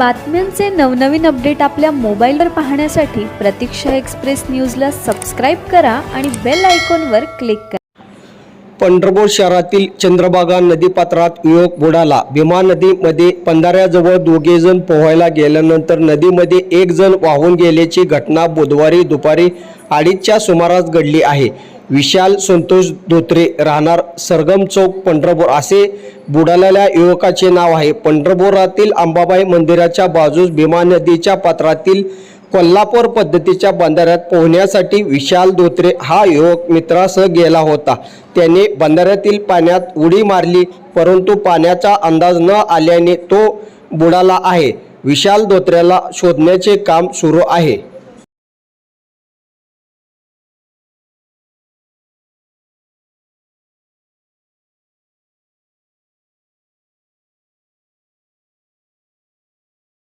बातम्यांचे नवनवीन अपडेट आपल्या मोबाईलवर पाहण्यासाठी प्रतीक्षा एक्सप्रेस न्यूजला सबस्क्राईब करा आणि बेल आयकॉनवर क्लिक करा. पंढरपूर शहरातील चंद्रभागा नदीपात्रात युवक बुडाला. भीमा नदीमध्ये पंधाऱ्याजवळ दोघे जण पोहायला गेल्यानंतर नदीमध्ये एक जण वाहून गेल्याची घटना बुधवारी दुपारी अडीचच्या सुमारास घडली आहे. विशाल संतोष धोत्रे राहणार सरगम चौक पंढरपूर. असे बुडालेल्या युवकाचे नाव आहे. पंढरपुरातील अंबाबाई मंदिराच्या बाजूस भीमा नदीच्या पात्रातील कोल्हापूर पद्धतीच्या बंधाऱ्यात पोहण्यासाठी विशाल धोत्रे हा युवक मित्रासह गेला होता. त्याने बंधाऱ्यातील पाण्यात उडी मारली परंतु पाण्याचा अंदाज न आल्याने तो बुडाला आहे. विशाल धोत्र्याला शोधण्याचे काम सुरू आहे.